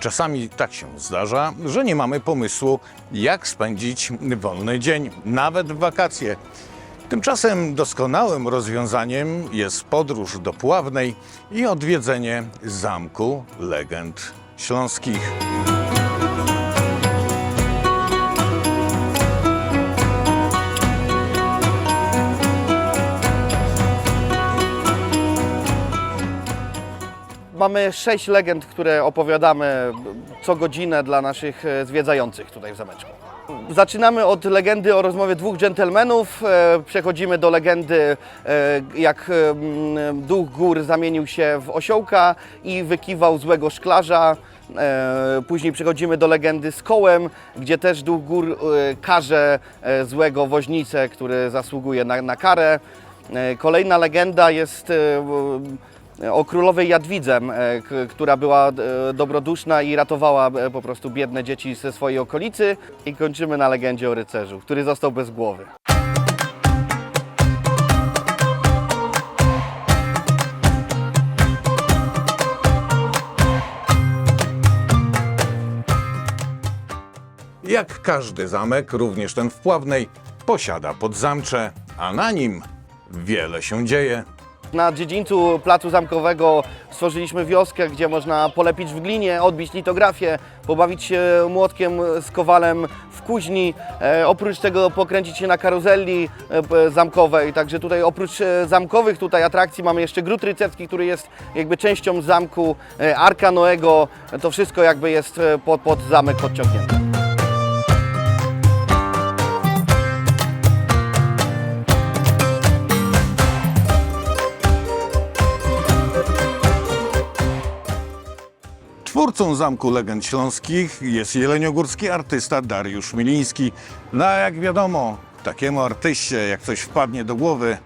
Czasami tak się zdarza, że nie mamy pomysłu, jak spędzić wolny dzień, nawet w wakacje. Tymczasem doskonałym rozwiązaniem jest podróż do Puławnej i odwiedzenie Zamku Legend Śląskich. Mamy sześć legend, które opowiadamy co godzinę dla naszych e, zwiedzających tutaj w zameczku. Zaczynamy od legendy o rozmowie dwóch dżentelmenów, e, przechodzimy do legendy, e, jak duch gór zamienił się w osiołka i wykiwał złego szklarza. Później przechodzimy do legendy z kołem, gdzie też duch gór karze złego woźnicę, który zasługuje na, na karę. Kolejna legenda jest o królowej Jadwidze, e, która była e, dobroduszna i ratowała e, po prostu biedne dzieci ze swojej okolicy. I kończymy na legendzie o rycerzu, który został bez głowy. Jak każdy zamek, również ten w Puławnej, posiada podzamcze, a na nim wiele się dzieje. Na dziedzińcu placu zamkowego stworzyliśmy wioskę, gdzie można polepić w glinie, odbić litografię, pobawić się młotkiem z kowalem w kuźni, e, oprócz tego pokręcić się na karuzeli e, zamkowej. Także tutaj oprócz e, zamkowych tutaj atrakcji mamy jeszcze gród rycerski, który jest jakby częścią zamku, Arka Noego. To wszystko jakby jest pod, pod zamek podciągnięte. Twórcą Zamku Legend Śląskich jest jeleniogórski artysta Dariusz Miliński. No a jak wiadomo, takiemu artyście, jak coś wpadnie do głowy,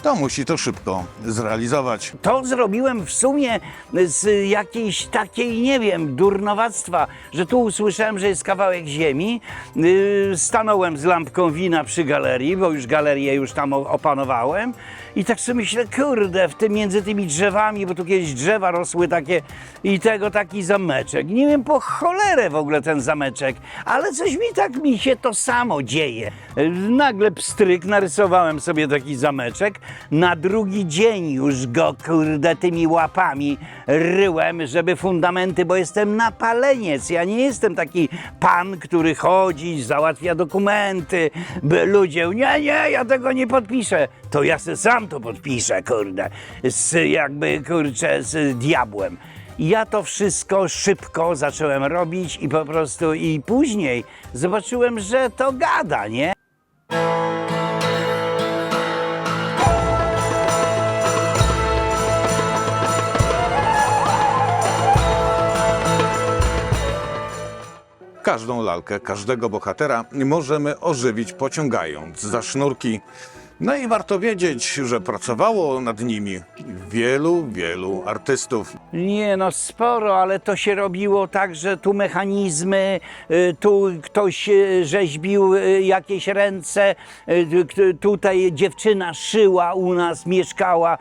to musi to szybko zrealizować. To zrobiłem w sumie z jakiejś takiej, nie wiem, durnowactwa, że tu usłyszałem, że jest kawałek ziemi. Yy, Stanąłem z lampką wina przy galerii, bo już galerię już tam opanowałem. I tak sobie myślę, kurde, w tym między tymi drzewami, bo tu kiedyś drzewa rosły takie i tego taki zameczek. Nie wiem po cholerę w ogóle ten zameczek, ale coś mi tak mi się to samo dzieje. Yy, Nagle pstryk, narysowałem sobie taki zameczek. Na drugi dzień już go, kurde, tymi łapami ryłem, żeby fundamenty, bo jestem napaleniec. Ja nie jestem taki pan, który chodzi, załatwia dokumenty, by ludzie, nie, nie, ja tego nie podpiszę. To ja se sam to podpiszę, kurde, z jakby, kurczę, z diabłem. Ja to wszystko szybko zacząłem robić i po prostu i później zobaczyłem, że to gada, nie? Każdą lalkę, każdego bohatera możemy ożywić pociągając za sznurki. No i warto wiedzieć, że pracowało nad nimi wielu, wielu artystów. Nie no, sporo, ale to się robiło tak, że tu mechanizmy, y, tu ktoś y, rzeźbił y, jakieś ręce, tutaj dziewczyna szyła u nas, mieszkała,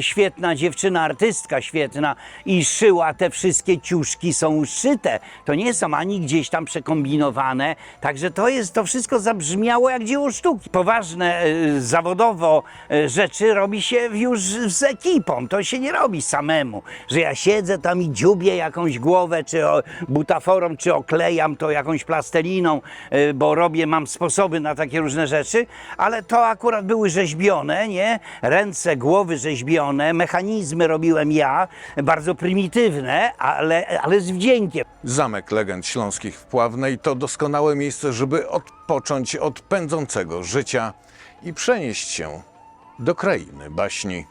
świetna dziewczyna, artystka świetna i szyła, te wszystkie ciuszki są szyte, to nie są ani gdzieś tam przekombinowane, także to jest, to wszystko zabrzmiało jak dzieło sztuki. Poważne zawodowo y, rzeczy robi się już z ekipą, to się nie robi samemu, że ja siedzę tam i dziubię jakąś głowę, czy butaforą, czy oklejam to jakąś plasteliną, y, bo robię, mam sposoby na takie różne rzeczy, ale to akurat były rzeźbione, nie? Ręce, głowy rzeźbione, mechanizmy robiłem ja, bardzo prymitywne, ale, ale z wdziękiem. Zamek Legend Śląskich w Pławnej to doskonałe miejsce, żeby odpocząć od pędzącego życia i przenieść się do krainy baśni.